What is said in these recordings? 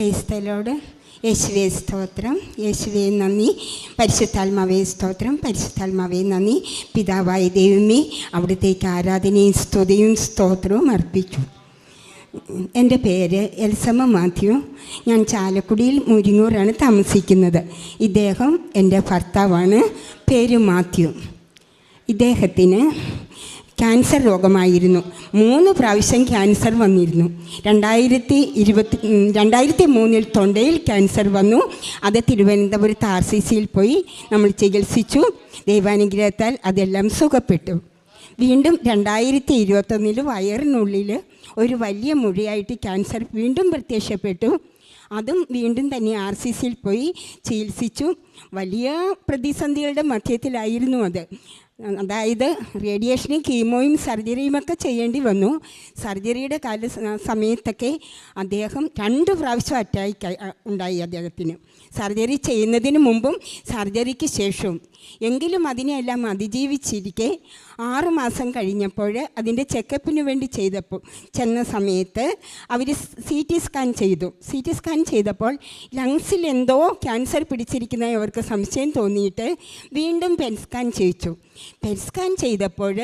ക്രൈസ്തലോട്. യേശുവേ സ്തോത്രം. യേശുവേ നന്ദി. പരിശുദ്ധാത്മാവേ സ്തോത്രം. പരിശുദ്ധാത്മാവേ നന്ദി. പിതാവായ ദൈവമേ അവിടത്തേക്ക് ആരാധനയും സ്തുതിയും സ്തോത്രവും അർപ്പിച്ചു. എന്റെ പേര് എൽസമ്മ മാത്യു. ഞാൻ ചാലക്കുടിയിൽ മുരിങ്ങൂരാണ് താമസിക്കുന്നത്. ഇദ്ദേഹം എന്റെ ഭർത്താവാണ്. പേര് മാത്യു. ഇദ്ദേഹത്തിന് ക്യാൻസർ രോഗമായിരുന്നു. മൂന്ന് പ്രാവശ്യം ക്യാൻസർ വന്നിരുന്നു. രണ്ടായിരത്തി ഇരുപത്തി രണ്ടായിരത്തി മൂന്നിൽ തൊണ്ടയിൽ ക്യാൻസർ വന്നു. അത് തിരുവനന്തപുരത്ത് ആർ സി സിയിൽ പോയി നമ്മൾ ചികിത്സിച്ചു. ദൈവാനുഗ്രഹത്താൽ അതെല്ലാം സുഖപ്പെട്ടു. വീണ്ടും രണ്ടായിരത്തി ഇരുപത്തൊന്നിൽ വയറിനുള്ളിൽ ഒരു വലിയ മുഴയായിട്ട് ക്യാൻസർ വീണ്ടും പ്രത്യക്ഷപ്പെട്ടു. അതും വീണ്ടും തന്നെ ആർ സി സിയിൽ പോയി ചികിത്സിച്ചു. വലിയ പ്രതിസന്ധികളുടെ മധ്യത്തിലായിരുന്നു അത്. അതായത് റേഡിയേഷനും കീമോയും സർജറിയും ഒക്കെ ചെയ്യേണ്ടി വന്നു. സർജറിയുടെ കാല സമയത്തൊക്കെ അദ്ദേഹം രണ്ട് പ്രാവശ്യം അറ്റാക്ക് ഉണ്ടായി അദ്ദേഹത്തിന്. സർജറി ചെയ്യുന്നതിന് മുമ്പും സർജറിക്ക് ശേഷവും. എങ്കിലും അതിനെയെല്ലാം അതിജീവിച്ചിരിക്കെ ആറ് മാസം കഴിഞ്ഞപ്പോൾ അതിന്റെ ചെക്കപ്പിന് വേണ്ടി ചെയ്തപ്പോൾ ചെന്ന സമയത്ത് അവർ സി ടി സ്കാൻ ചെയ്തു. സി ടി സ്കാൻ ചെയ്തപ്പോൾ ലങ്സിൽ എന്തോ ക്യാൻസർ പിടിച്ചിരിക്കുന്നതായി അവർക്ക് സംശയം തോന്നിയിട്ട് വീണ്ടും പെൻ സ്കാൻ ചെയ്യിച്ചു. പെൻ സ്കാൻ ചെയ്തപ്പോൾ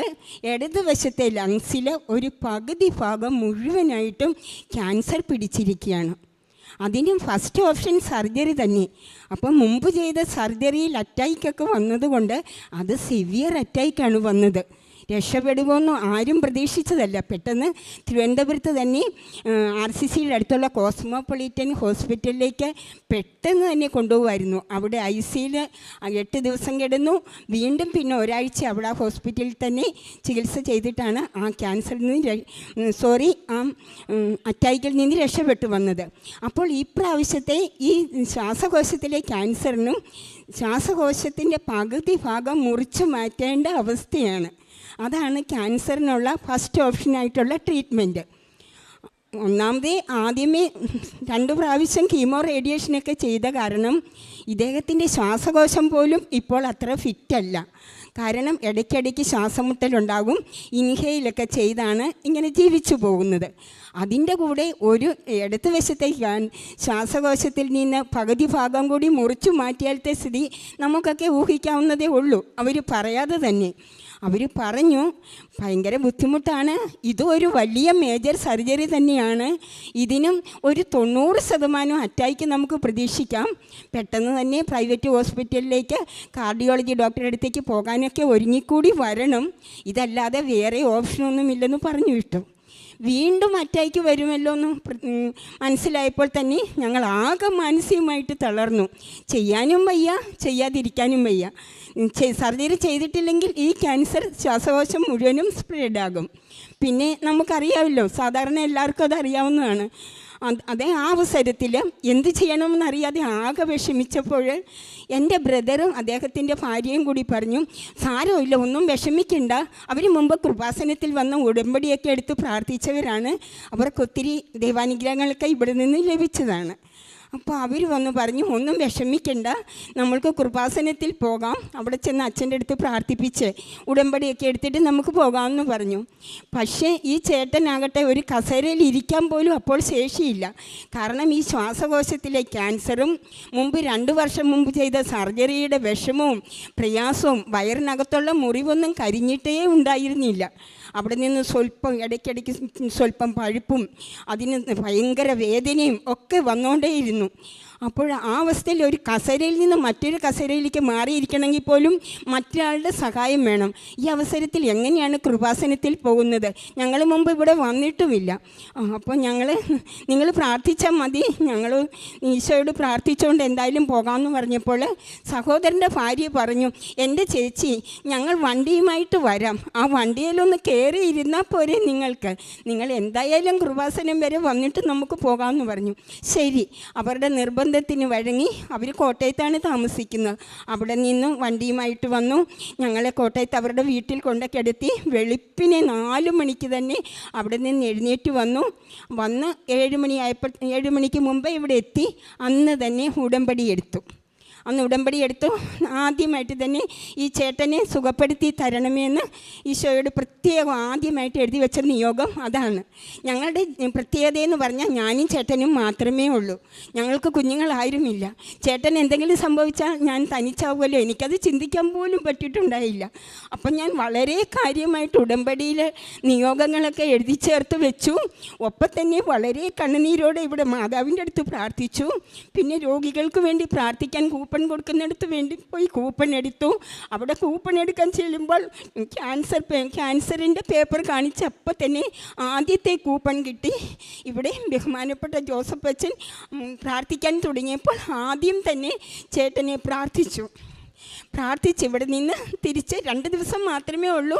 ഇടതുവശത്തെ ലങ്സിൽ ഒരു പകുതി ഭാഗം മുഴുവനായിട്ടും ക്യാൻസർ പിടിച്ചിരിക്കുകയാണ്. അതിനും ഫസ്റ്റ് ഓപ്ഷൻ സർജറി തന്നെ. അപ്പം മുമ്പ് ചെയ്ത സർജറിയിൽ അറ്റാക്കൊക്കെ വന്നതുകൊണ്ട് അത് സിവിയർ അറ്റാക്കാണ് വന്നത്. രക്ഷപ്പെടുമോന്നും ആരും പ്രതീക്ഷിച്ചതല്ല. പെട്ടെന്ന് തിരുവനന്തപുരത്ത് തന്നെ ആർ സി സിയുടെ അടുത്തുള്ള കോസ്മോപൊളിറ്റൻ ഹോസ്പിറ്റലിലേക്ക് പെട്ടെന്ന് തന്നെ കൊണ്ടുപോകുമായിരുന്നു അവിടെ ഐ സിയിൽ എട്ട് ദിവസം കിടന്നു. വീണ്ടും പിന്നെ ഒരാഴ്ച അവിടെ ഹോസ്പിറ്റലിൽ തന്നെ ചികിത്സ ചെയ്തിട്ടാണ് ആ ക്യാൻസറിൽ നിന്ന് സോറി ആ അറ്റാക്കിൽ നിന്ന് രക്ഷപ്പെട്ടു വന്നത്. അപ്പോൾ ഈ പ്രാവശ്യത്തെ ഈ ശ്വാസകോശത്തിലെ ക്യാൻസറിനും ശ്വാസകോശത്തിന്റെ പകുതി ഭാഗം മുറിച്ചു മാറ്റേണ്ട അവസ്ഥയാണ്. അതാണ് ക്യാൻസറിനുള്ള ഫസ്റ്റ് ഓപ്ഷനായിട്ടുള്ള ട്രീറ്റ്മെന്റ്. ഒന്നാമത് ആദ്യമേ രണ്ട് പ്രാവശ്യം കീമോ റേഡിയേഷനൊക്കെ ചെയ്ത കാരണം ഇദ്ദേഹത്തിന്റെ ശ്വാസകോശം പോലും ഇപ്പോൾ അത്ര ഫിറ്റല്ല. കാരണം ഇടയ്ക്കിടയ്ക്ക് ശ്വാസമുട്ടലുണ്ടാകും ഇൻഹെയിലൊക്കെ ചെയ്താണ് ഇങ്ങനെ ജീവിച്ചു പോകുന്നത്. അതിന്റെ കൂടെ ഒരു ഇടത്ത് വശത്തെ ശ്വാസകോശത്തിൽ നിന്ന് പകുതി ഭാഗം കൂടി മുറിച്ചു മാറ്റിയാലത്തെ സ്ഥിതി നമുക്കൊക്കെ ഊഹിക്കാവുന്നതേ ഉള്ളൂ. അവർ പറയാതെ തന്നെ. അവർ പറഞ്ഞു ഭയങ്കര ബുദ്ധിമുട്ടാണ്. ഇതും ഒരു വലിയ മേജർ സർജറി തന്നെയാണ്. ഇതിനും ഒരു തൊണ്ണൂറ് ശതമാനം അറ്റാക്ക് നമുക്ക് പ്രതീക്ഷിക്കാം. പെട്ടെന്ന് തന്നെ പ്രൈവറ്റ് ഹോസ്പിറ്റലിലേക്ക് കാർഡിയോളജി ഡോക്ടറുടെ അടുത്തേക്ക് പോകാനൊക്കെ ഒരുങ്ങിക്കൂടി വരണം. ഇതല്ലാതെ വേറെ ഓപ്ഷനൊന്നുമില്ലെന്ന് പറഞ്ഞു വിട്ടു. വീണ്ടും അറ്റാക്ക് വരുമല്ലോ എന്ന് മനസ്സിലായപ്പോൾ തന്നെ ഞങ്ങൾ ആകെ മാനസികമായിട്ട് തളർന്നു. ചെയ്യാനും വയ്യ ചെയ്യാതിരിക്കാനും വയ്യ. സർജറി ചെയ്തിട്ടില്ലെങ്കിൽ ഈ ക്യാൻസർ ശ്വാസകോശം മുഴുവനും സ്പ്രെഡ് ആകും പിന്നെ നമുക്കറിയാമല്ലോ സാധാരണ എല്ലാവർക്കും അത് അറിയാവുന്നതാണ് അത് ആ അവസരത്തിൽ എന്ത് ചെയ്യണമെന്നറിയാതെ ആകെ വിഷമിച്ചപ്പോൾ എന്റെ ബ്രദറും അദ്ദേഹത്തിന്റെ ഭാര്യയും കൂടി പറഞ്ഞു സാരമില്ല ഒന്നും വിഷമിക്കണ്ട. അവർ മുമ്പ് കൃപാസനത്തിൽ വന്ന ഉടമ്പടിയൊക്കെ എടുത്ത് പ്രാർത്ഥിച്ചവരാണ്. അവർക്കൊത്തിരി ദൈവാനുഗ്രഹങ്ങളൊക്കെ ഇവിടെ നിന്ന് ലഭിച്ചതാണ്. അപ്പോൾ അവർ വന്ന് പറഞ്ഞു ഒന്നും വിഷമിക്കണ്ട. നമ്മൾക്ക് കൃപാസനത്തിൽ പോകാം. അവിടെ ചെന്ന് അച്ഛന്റെ അടുത്ത് പ്രാർത്ഥിപ്പിച്ച് ഉടമ്പടിയൊക്കെ എടുത്തിട്ട് നമുക്ക് പോകാമെന്ന് പറഞ്ഞു. പക്ഷേ ഈ ചേട്ടനാകട്ടെ ഒരു കസേരയിൽ ഇരിക്കാൻ പോലും അപ്പോൾ ശേഷിയില്ല. കാരണം ഈ ശ്വാസകോശത്തിലെ ക്യാൻസറും മുമ്പ് രണ്ട് വർഷം മുമ്പ് ചെയ്ത സർജറിയുടെ വിഷമവും പ്രയാസവും വയറിനകത്തുള്ള മുറിവൊന്നും കരിഞ്ഞിട്ടേ ഉണ്ടായിരുന്നില്ല. അവിടെ നിന്ന് സ്വല്പം ഇടയ്ക്കിടയ്ക്ക് സ്വല്പം പഴുപ്പും അതിന് ഭയങ്കര വേദനയും ഒക്കെ വന്നുകൊണ്ടേയിരുന്നു അപ്പോൾ ആ അവസ്ഥയിൽ ഒരു കസരയിൽ നിന്ന് മറ്റൊരു കസേരയിലേക്ക് മാറിയിരിക്കണമെങ്കിൽ പോലും മറ്റൊരാളുടെ സഹായം വേണം. ഈ അവസരത്തിൽ എങ്ങനെയാണ് കൃപാസനത്തിൽ പോകുന്നത്? ഞങ്ങൾ മുമ്പ് ഇവിടെ വന്നിട്ടുമില്ല. അപ്പോൾ ഞങ്ങൾ നിങ്ങൾ പ്രാർത്ഥിച്ചാൽ മതി. ഞങ്ങൾ ഈശോയോട് പ്രാർത്ഥിച്ചുകൊണ്ട് എന്തായാലും പോകാമെന്ന് പറഞ്ഞപ്പോൾ സഹോദരന്റെ ഭാര്യ പറഞ്ഞു എന്റെ ചേച്ചി ഞങ്ങൾ വണ്ടിയുമായിട്ട് വരാം. ആ വണ്ടിയിലൊന്ന് കയറി ഇരുന്നാൽ പോരെ നിങ്ങൾക്ക്. നിങ്ങൾ എന്തായാലും കൃപാസനം വരെ വന്നിട്ട് നമുക്ക് പോകാമെന്ന് പറഞ്ഞു. ശരി അവരുടെ നിർബന്ധത്തിന് വഴങ്ങി അവർ കോട്ടയത്താണ് താമസിക്കുന്നത്. അവിടെ നിന്നും വണ്ടിയുമായിട്ട് വന്നു. ഞങ്ങളെ കോട്ടയത്ത് അവരുടെ വീട്ടിൽ കൊണ്ട് കിടത്തി വെളുപ്പിനെ നാല് മണിക്ക് തന്നെ അവിടെ നിന്ന് എഴുന്നേറ്റ് വന്നു. വന്ന് ഏഴ് മണിയായപ്പോൾ ഏഴ് മണിക്ക് മുമ്പേ ഇവിടെ എത്തി. അന്ന് തന്നെ ഉടമ്പടി എടുത്തു. അന്ന് ഉടമ്പടി എടുത്തു. ആദ്യമായിട്ട് തന്നെ ഈ ചേട്ടനെ സുഖപ്പെടുത്തി തരണമെന്ന് ഈശോയോട് പ്രത്യേകം ആദ്യമായിട്ട് എഴുതി വെച്ച നിയോഗം അതാണ്. ഞങ്ങളുടെ പ്രത്യേകത എന്ന് പറഞ്ഞാൽ ഞാനും ചേട്ടനും മാത്രമേ ഉള്ളൂ. ഞങ്ങൾക്ക് കുഞ്ഞുങ്ങളായിരുന്നില്ല ചേട്ടൻ എന്തെങ്കിലും സംഭവിച്ചാൽ ഞാൻ തനിച്ചാവുമല്ലോ. എനിക്കത് ചിന്തിക്കാൻ പോലും പറ്റിയിട്ടുണ്ടായില്ല. അപ്പം ഞാൻ വളരെ കാര്യമായിട്ട് ഉടമ്പടിയിൽ നിയോഗങ്ങളൊക്കെ എഴുതി ചേർത്ത് വെച്ചു. ഒപ്പം തന്നെ വളരെ കണ്ണുനീരോടെ ഇവിടെ മാതാവിന്റെ അടുത്ത് പ്രാർത്ഥിച്ചു. പിന്നെ രോഗികൾക്ക് വേണ്ടി പ്രാർത്ഥിക്കാൻ കൊടുക്കുന്നിടത്ത് വേണ്ടി പോയി കൂപ്പൺ എടുത്തു. അവിടെ കൂപ്പൺ എടുക്കാൻ ചെല്ലുമ്പോൾ ക്യാൻസർ ക്യാൻസറിന്റെ പേപ്പർ കാണിച്ചപ്പോൾ തന്നെ ആദ്യത്തെ കൂപ്പൺ കിട്ടി. ഇവിടെ ബഹുമാനപ്പെട്ട ജോസഫ് അച്ഛൻ പ്രാർത്ഥിക്കാൻ തുടങ്ങിയപ്പോൾ ആദ്യം തന്നെ ചേട്ടനെ പ്രാർത്ഥിച്ചു. പ്രാർത്ഥിച്ച് ഇവിടെ നിന്ന് തിരിച്ച് രണ്ട് ദിവസം മാത്രമേ ഉള്ളൂ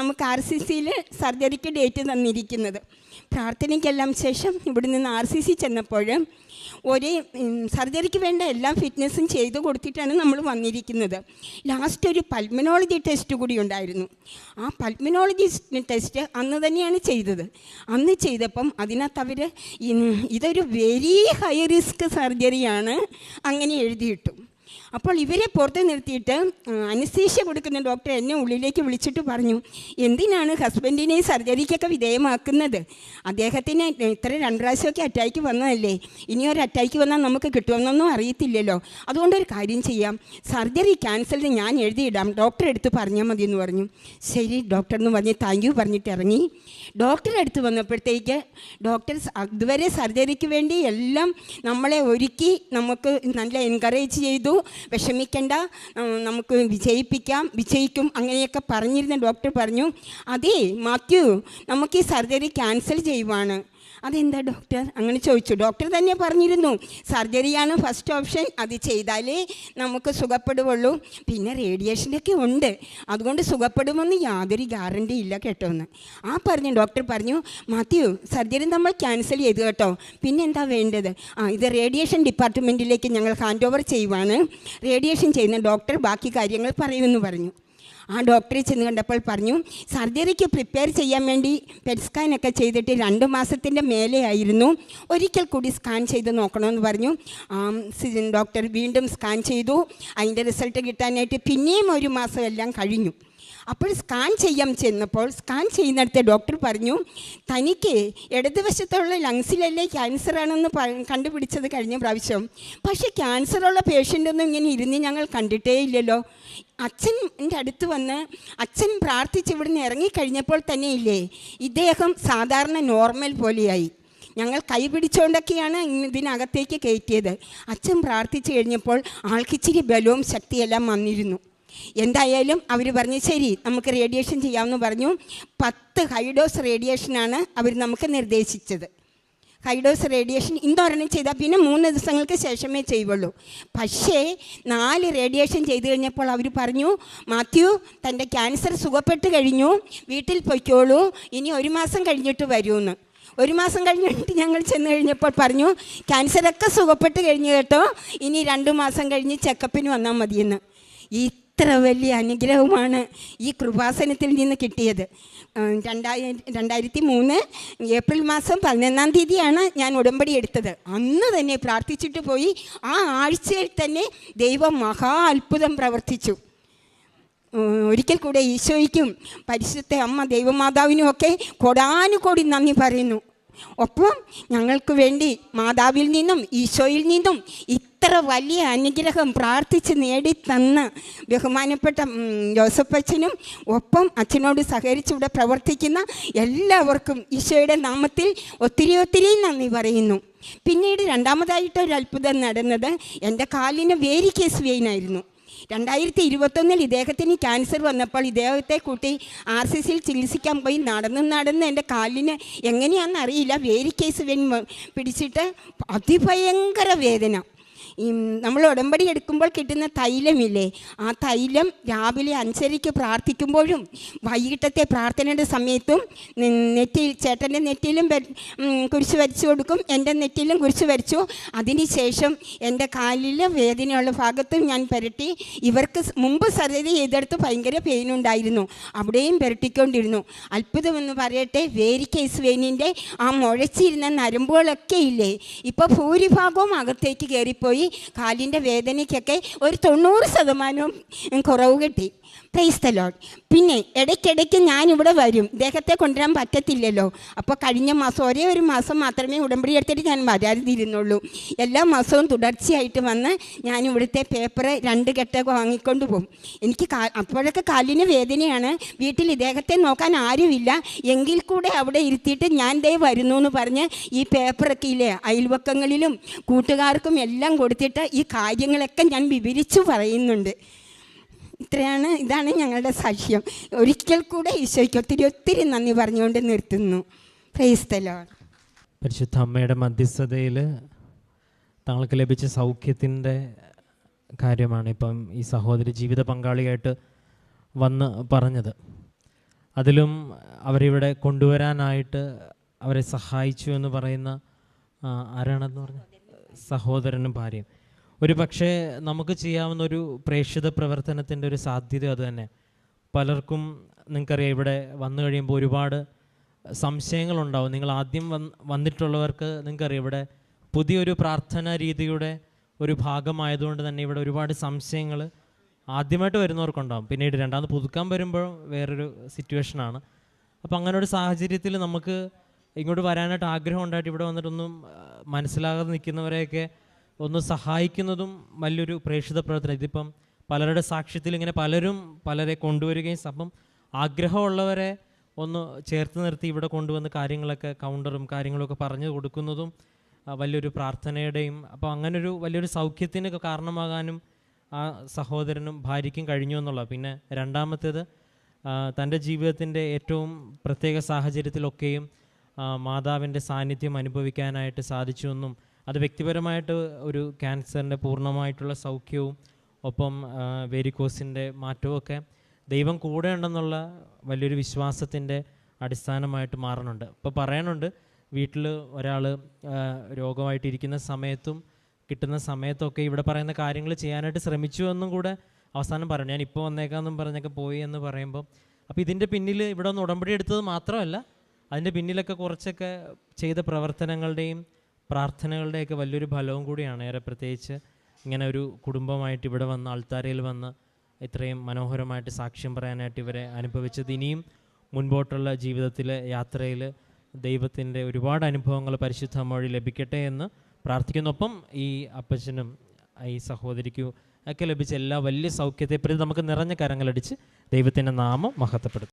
നമുക്ക് ആർ സി സിയിൽ സർജറിക്ക് ഡേറ്റ് തന്നിരിക്കുന്നത്. പ്രാർത്ഥനയ്ക്കെല്ലാം ശേഷം ഇവിടെ നിന്ന് ആർ സി സി ചെന്നപ്പോൾ ഒരേ സർജറിക്ക് വേണ്ട എല്ലാ ഫിറ്റ്നസ്സും ചെയ്തു കൊടുത്തിട്ടാണ് നമ്മൾ വന്നിരിക്കുന്നത്. ലാസ്റ്റ് ഒരു പൽമിനോളജി ടെസ്റ്റ് കൂടി ഉണ്ടായിരുന്നു. ആ പൽമിനോളജി ടെസ്റ്റ് അന്ന് തന്നെയാണ് ചെയ്തത്. അന്ന് ചെയ്തപ്പം അതിനകത്ത് അവർ ഇതൊരു വെരി ഹൈ റിസ്ക് സർജറിയാണ് അങ്ങനെ എഴുതിയിട്ടു. അപ്പോൾ ഇവരെ പുറത്ത് നിർത്തിയിട്ട് അനസ്തീഷ്യ കൊടുക്കുന്ന ഡോക്ടർ എന്നെ ഉള്ളിലേക്ക് വിളിച്ചിട്ട് പറഞ്ഞു എന്തിനാണ് ഹസ്ബൻഡിനെ സർജറിക്കൊക്കെ വിധേയമാക്കുന്നത്? അദ്ദേഹത്തിന് ഇത്ര രണ്ട് പ്രാവശ്യമൊക്കെ അറ്റാക്ക് വന്നതല്ലേ? ഇനി ഒരു അറ്റാക്ക് വന്നാൽ നമുക്ക് കിട്ടുമെന്നൊന്നും അറിയത്തില്ലല്ലോ. അതുകൊണ്ടൊരു കാര്യം ചെയ്യാം. സർജറി ക്യാൻസൽ ഞാൻ എഴുതിയിടാം. ഡോക്ടറെ അടുത്ത് പറഞ്ഞാൽ മതി എന്ന് പറഞ്ഞു. ശരി ഡോക്ടർ എന്ന് പറഞ്ഞ് താങ്ക് യു പറഞ്ഞിട്ട് ഇറങ്ങി. ഡോക്ടറെ അടുത്ത് വന്നപ്പോഴത്തേക്ക് ഡോക്ടർ അതുവരെ സർജറിക്ക് വേണ്ടി എല്ലാം നമ്മളെ ഒരുക്കി നമുക്ക് നല്ല എൻകറേജ് ചെയ്തു. വിഷമിക്കണ്ട. നമുക്ക് വിജയിപ്പിക്കാം. വിജയിക്കും. അങ്ങനെയൊക്കെ പറഞ്ഞിരുന്ന ഡോക്ടർ പറഞ്ഞു അതേ മാത്യു നമുക്ക് ഈ സർജറി ക്യാൻസൽ ചെയ്യുവാണ്. അതെന്താ ഡോക്ടർ അങ്ങനെ ചോദിച്ചു. ഡോക്ടർ തന്നെ പറഞ്ഞിരുന്നു. സർജറിയാണ് ഫസ്റ്റ് ഓപ്ഷൻ അത് ചെയ്താലേ നമുക്ക് സുഖപ്പെടുവുള്ളൂ. പിന്നെ റേഡിയേഷനൊക്കെ ഉണ്ട്. അതുകൊണ്ട് സുഖപ്പെടുമെന്ന് യാതൊരു ഗ്യാരണ്ടി ഇല്ല കേട്ടോ എന്ന്. ആ പറഞ്ഞു ഡോക്ടർ പറഞ്ഞു മാത്യു സർജറി നമ്മൾ ക്യാൻസൽ ചെയ്തു കേട്ടോ. പിന്നെ എന്താ വേണ്ടത്? ആ ഇത് റേഡിയേഷൻ ഡിപ്പാർട്ട്മെന്റിലേക്ക് ഞങ്ങൾ ഹാൻഡ് ഓവർ ചെയ്യുവാണ്. റേഡിയേഷൻ ചെയ്യുന്ന ഡോക്ടർ ബാക്കി കാര്യങ്ങൾ പറയുമെന്ന് പറഞ്ഞു. ആ ഡോക്ടറെ ചെന്ന് കണ്ടപ്പോൾ പറഞ്ഞു സർജറിക്ക് പ്രിപ്പയർ ചെയ്യാൻ വേണ്ടി പെറ്റ് സ്കാനൊക്കെ ചെയ്തിട്ട് രണ്ട് മാസത്തിന്റെ മേലെ ആയിരുന്നു. ഒരിക്കൽ കൂടി സ്കാൻ ചെയ്ത് നോക്കണമെന്ന് പറഞ്ഞു. ഡോക്ടർ വീണ്ടും സ്കാൻ ചെയ്തു. അതിന്റെ റിസൾട്ട് കിട്ടാനായിട്ട് പിന്നെയും ഒരു മാസം എല്ലാം കഴിഞ്ഞു. അപ്പോൾ സ്കാൻ ചെയ്യാൻ ചെന്നപ്പോൾ സ്കാൻ ചെയ്യുന്നിടത്ത് ഡോക്ടർ പറഞ്ഞു തനിക്ക് ഇടതുവശത്തുള്ള ലങ്സിലല്ലേ പ- കണ്ടുപിടിച്ചത് കഴിഞ്ഞ പ്രാവശ്യം. പക്ഷേ ക്യാൻസറുള്ള പേഷ്യന്റൊന്നും ഇങ്ങനെ ഇരുന്ന് ഞങ്ങൾ കണ്ടിട്ടേ ഇല്ലല്ലോ. അച്ഛൻ എന്റെ അടുത്ത് വന്ന് അച്ഛൻ പ്രാർത്ഥിച്ച് ഇവിടുന്ന് ഇറങ്ങിക്കഴിഞ്ഞപ്പോൾ തന്നെ ഇല്ലേ ഇദ്ദേഹം സാധാരണ നോർമൽ പോലെയായി. ഞങ്ങൾ കൈ പിടിച്ചുകൊണ്ടൊക്കെയാണ് ഇതിനകത്തേക്ക് കയറ്റിയത്. അച്ഛൻ പ്രാർത്ഥിച്ചു കഴിഞ്ഞപ്പോൾ ആൾക്കിച്ചിരി ബലവും ശക്തിയെല്ലാം വന്നിരുന്നു. എന്തായാലും അവർ പറഞ്ഞു ശരി നമുക്ക് റേഡിയേഷൻ ചെയ്യാമെന്ന് പറഞ്ഞു. പത്ത് ഹൈഡോസ് റേഡിയേഷനാണ് അവർ നമുക്ക് നിർദ്ദേശിച്ചത്. ഹൈഡോസ് റേഡിയേഷൻ ഇന്നൊരെണ്ണം ചെയ്താൽ പിന്നെ മൂന്ന് ദിവസങ്ങൾക്ക് ശേഷമേ ചെയ്യുള്ളൂ. പക്ഷേ നാല് റേഡിയേഷൻ ചെയ്തു കഴിഞ്ഞപ്പോൾ അവർ പറഞ്ഞു മാത്യു തന്റെ ക്യാൻസർ സുഖപ്പെട്ട് കഴിഞ്ഞു വീട്ടിൽ പൊയ്ക്കോളൂ ഇനി ഒരു മാസം കഴിഞ്ഞിട്ട് വരൂന്ന് ഒരു മാസം കഴിഞ്ഞിട്ട് ഞങ്ങൾ ചെന്ന് കഴിഞ്ഞപ്പോൾ പറഞ്ഞു ക്യാൻസറൊക്കെ സുഖപ്പെട്ട് കഴിഞ്ഞു കേട്ടോ ഇനി രണ്ട് മാസം കഴിഞ്ഞ് ചെക്കപ്പിന് വന്നാൽ മതിയെന്ന്. ഇത്ര വലിയ അനുഗ്രഹമാണ് ഈ കൃപാസനത്തിൽ നിന്ന് കിട്ടിയത്. രണ്ടായിരം രണ്ടായി രണ്ടായിരത്തി മൂന്ന് ഏപ്രിൽ മാസം പതിനൊന്നാം തീയതിയാണ് ഞാൻ ഉടമ്പടി എടുത്തത്. അന്ന് തന്നെ പ്രാർത്ഥിച്ചിട്ട് പോയി. ആ ആഴ്ചയിൽ തന്നെ ദൈവം മഹാ അത്ഭുതം പ്രവർത്തിച്ചു. ഒരിക്കൽ കൂടെ ഈശോയ്ക്കും പരിശുദ്ധ അമ്മ ദൈവമാതാവിനും ഒക്കെ കൊടാനുകോടി നന്ദി പറയുന്നു. ഒപ്പം ഞങ്ങൾക്ക് വേണ്ടി മാതാവിൽ നിന്നും ഈശോയിൽ നിന്നും ഇത്ര വലിയ അനുഗ്രഹം പ്രാർത്ഥിച്ച് നേടിത്തന്ന ബഹുമാനപ്പെട്ട ജോസഫ് അച്ഛനും ഒപ്പം അച്ഛനോട് സഹകരിച്ച് ഇവിടെ പ്രവർത്തിക്കുന്ന എല്ലാവർക്കും ഈശോയുടെ നാമത്തിൽ ഒത്തിരി ഒത്തിരി നന്ദി പറയുന്നു. പിന്നീട് രണ്ടാമതായിട്ട് ഒരു അത്ഭുതം നടന്നത് എന്റെ കാലിന് വേരി കേസ് വെയിനായിരുന്നു രണ്ടായിരത്തി ഇരുപത്തൊന്നിൽ ഇദ്ദേഹത്തിന് ക്യാൻസർ വന്നപ്പോൾ ഇദ്ദേഹത്തെ കൂട്ടി ആർ സി സിയിൽ ചികിത്സിക്കാൻ പോയി. നടന്ന് നടന്ന് എന്റെ കാലിന് എങ്ങനെയാണെന്ന് അറിയില്ല. വേരിക്കേസ് വെൻ പിടിച്ചിട്ട് അതിഭയങ്കര വേദന. ഈ നമ്മൾ ഉടമ്പടി എടുക്കുമ്പോൾ കിട്ടുന്ന തൈലമില്ലേ? ആ തൈലം രാവിലെ അഞ്ചരയ്ക്ക് പ്രാർത്ഥിക്കുമ്പോഴും വൈകിട്ടത്തെ പ്രാർത്ഥനയുടെ സമയത്തും നെറ്റിയിൽ ചേട്ടന്റെ നെറ്റിയിലും കുരിശ് വരച്ചു കൊടുക്കും എന്റെ നെറ്റിയിലും കുരിശ് വരച്ചു. അതിനുശേഷം എന്റെ കാലിലെ വേദനയുള്ള ഭാഗത്തും ഞാൻ പുരട്ടി ഇവർക്ക് മുമ്പ് സർജറി ചെയ്തെടുത്ത് ഭയങ്കര പെയിൻ ഉണ്ടായിരുന്നു. അവിടെയും പുരട്ടിക്കൊണ്ടിരുന്നു. അത്ഭുതമെന്ന് പറയട്ടെ വേരിക്കേസ് വെയിനിന്റെ ആ മുഴച്ചിരുന്ന നരമ്പുകളൊക്കെ ഇല്ലേ? ഇപ്പോൾ ഭൂരിഭാഗവും അകത്തേക്ക് കയറിപ്പോയി. പോയി കാലിന്റെ വേദനയ്ക്കൊക്കെ ഒരു തൊണ്ണൂറ് ശതമാനവും കുറവ് കിട്ടി. പ്രൈസ് ദ ലോഡ് പിന്നെ ഇടയ്ക്കിടയ്ക്ക് ഞാനിവിടെ വരും. ഇദ്ദേഹത്തെ കൊണ്ടുവരാൻ പറ്റത്തില്ലല്ലോ. അപ്പോൾ കഴിഞ്ഞ മാസം ഒരേ ഒരു മാസം മാത്രമേ ഉടമ്പടി എടുത്തിട്ട് ഞാൻ വരാതിരുന്നുള്ളൂ. എല്ലാ മാസവും തുടർച്ചയായിട്ട് വന്ന് ഞാൻ ഇവിടുത്തെ പേപ്പർ രണ്ട് കെട്ടൊക്കെ വാങ്ങിക്കൊണ്ട് പോകും. എനിക്ക് അപ്പോഴൊക്കെ കാലിന് വേദനയാണ്. വീട്ടിൽ ഇദ്ദേഹത്തെ നോക്കാൻ ആരുമില്ല. എങ്കിൽ കൂടെ അവിടെ ഇരുത്തിയിട്ട് ഞാൻ ദേ വരുന്നു എന്ന് പറഞ്ഞ് ഈ പേപ്പറൊക്കെ ഇല്ലേ അയൽവക്കങ്ങളിലും കൂട്ടുകാർക്കും എല്ലാം കൊടുത്തിട്ട് ഈ കാര്യങ്ങളൊക്കെ ഞാൻ വിവരിച്ചു പറയുന്നുണ്ട്. ഇത്രയാണ് ഇതാണ് ഞങ്ങളുടെ സാക്ഷ്യം. ഒരിക്കൽ കൂടെ ഈശോയ്ക്ക് ഒത്തിരി ഒത്തിരി നന്ദി പറഞ്ഞുകൊണ്ട് നിർത്തുന്നു. പ്രൈസ്തലോ പരിശുദ്ധ അമ്മയുടെ മധ്യസ്ഥതയിൽ തങ്ങൾക്ക് ലഭിച്ച സൗഖ്യത്തിന്റെ കാര്യമാണ് ഇപ്പം ഈ സഹോദരി ജീവിത പങ്കാളിയായിട്ട് വന്ന് പറഞ്ഞത്. അതിലും അവരിവിടെ കൊണ്ടുവരാനായിട്ട് അവരെ സഹായിച്ചു എന്ന് പറയുന്ന ആരാണെന്ന് പറഞ്ഞു? സഹോദരനും ഭാര്യയും. ഒരു പക്ഷേ നമുക്ക് ചെയ്യാവുന്ന ഒരു പ്രേക്ഷിത പ്രവർത്തനത്തിന്റെ ഒരു സാധ്യത അത് തന്നെ. പലർക്കും നിങ്ങൾക്കറിയാം ഇവിടെ വന്നു കഴിയുമ്പോൾ ഒരുപാട് സംശയങ്ങളുണ്ടാവും. നിങ്ങൾ ആദ്യം വന്ന് വന്നിട്ടുള്ളവർക്ക് നിങ്ങൾക്കറിയാം ഇവിടെ പുതിയൊരു പ്രാർത്ഥനാ രീതിയുടെ ഒരു ഭാഗമായതുകൊണ്ട് തന്നെ ഇവിടെ ഒരുപാട് സംശയങ്ങൾ ആദ്യമായിട്ട് വരുന്നവർക്കുണ്ടാവും. പിന്നീട് രണ്ടാമത് പുതുക്കാൻ വരുമ്പോൾ വേറൊരു സിറ്റുവേഷനാണ്. അപ്പോൾ അങ്ങനെ ഒരു സാഹചര്യത്തിൽ നമുക്ക് ഇങ്ങോട്ട് വരാനായിട്ട് ആഗ്രഹം ഉണ്ടായിട്ട് ഇവിടെ വന്നിട്ടൊന്നും മനസ്സിലാകാതെ നിൽക്കുന്നവരെയൊക്കെ ഒന്ന് സഹായിക്കുന്നതും വലിയൊരു പ്രേക്ഷിത പ്രവർത്തനം. ഇതിപ്പം പലരുടെ സാക്ഷ്യത്തിൽ ഇങ്ങനെ പലരും പലരെ കൊണ്ടുവരികയും അപ്പം ആഗ്രഹമുള്ളവരെ ഒന്ന് ചേർത്ത് നിർത്തി ഇവിടെ കൊണ്ടുവന്ന് കാര്യങ്ങളൊക്കെ കൗണ്ടറും കാര്യങ്ങളൊക്കെ പറഞ്ഞു കൊടുക്കുന്നതും വലിയൊരു പ്രാർത്ഥനയുടെയും അപ്പോൾ അങ്ങനൊരു വലിയൊരു സൗഖ്യത്തിന് കാരണമാകാനും ആ സഹോദരനും ഭാര്യയ്ക്കും കഴിഞ്ഞു എന്നുള്ളത് പിന്നെ രണ്ടാമത്തേത് തന്റെ ജീവിതത്തിന്റെ ഏറ്റവും പ്രത്യേക സാഹചര്യത്തിലൊക്കെയും മാതാവിന്റെ സാന്നിധ്യം അനുഭവിക്കാനായിട്ട് സാധിച്ചു എന്നും അത് വ്യക്തിപരമായിട്ട് ഒരു ക്യാൻസറിന്റെ പൂർണമായിട്ടുള്ള സൗഖ്യവും ഒപ്പം വേരിക്കോസിന്റെ മാറ്റവും ദൈവം കൂടെ ഉണ്ടെന്നുള്ള വലിയൊരു വിശ്വാസത്തിന്റെ അടിസ്ഥാനമായിട്ട് മാറുന്നുണ്ട്. ഇപ്പോൾ പറയാനുണ്ട് വീട്ടിൽ ഒരാൾ രോഗമായിട്ടിരിക്കുന്ന സമയത്തും കിട്ടുന്ന സമയത്തൊക്കെ ഇവിടെ പറയുന്ന കാര്യങ്ങൾ ചെയ്യാനായിട്ട് ശ്രമിച്ചു എന്നും കൂടെ അവസാനം പറഞ്ഞു ഞാൻ ഇപ്പോൾ വന്നേക്കാമെന്നും പറഞ്ഞൊക്കെ പോയി എന്ന് പറയുമ്പോൾ അപ്പോൾ ഇതിന്റെ പിന്നിൽ ഇവിടെ ഒന്ന് ഉടമ്പടി എടുത്തത് മാത്രമല്ല അതിന്റെ പിന്നിലൊക്കെ കുറച്ചൊക്കെ ചെയ്ത പ്രവർത്തനങ്ങളുടെയും പ്രാർത്ഥനകളുടെയൊക്കെ വലിയൊരു ഫലവും കൂടിയാണ്. ഏറെ പ്രത്യേകിച്ച് ഇങ്ങനെ ഒരു കുടുംബമായിട്ട് ഇവിടെ വന്ന് ആൾത്താരയിൽ വന്ന് ഇത്രയും മനോഹരമായിട്ട് സാക്ഷ്യം പറയാനായിട്ട് ഇവരെ അനുഭവിച്ചത് ഇനിയും മുൻപോട്ടുള്ള ജീവിതത്തിലെ യാത്രയിൽ ദൈവത്തിന്റെ ഒരുപാട് അനുഭവങ്ങൾ പരിശുദ്ധ വഴി ലഭിക്കട്ടെ എന്ന് പ്രാർത്ഥിക്കുന്നൊപ്പം ഈ അപ്പച്ചനും ഈ സഹോദരിക്കും ഒക്കെ ലഭിച്ച എല്ലാ വലിയ സൗഖ്യത്തെ പ്രതി നമുക്ക് നിറഞ്ഞ കരങ്ങളടിച്ച് ദൈവത്തിന്റെ നാമം മഹത്വപ്പെടുത്തും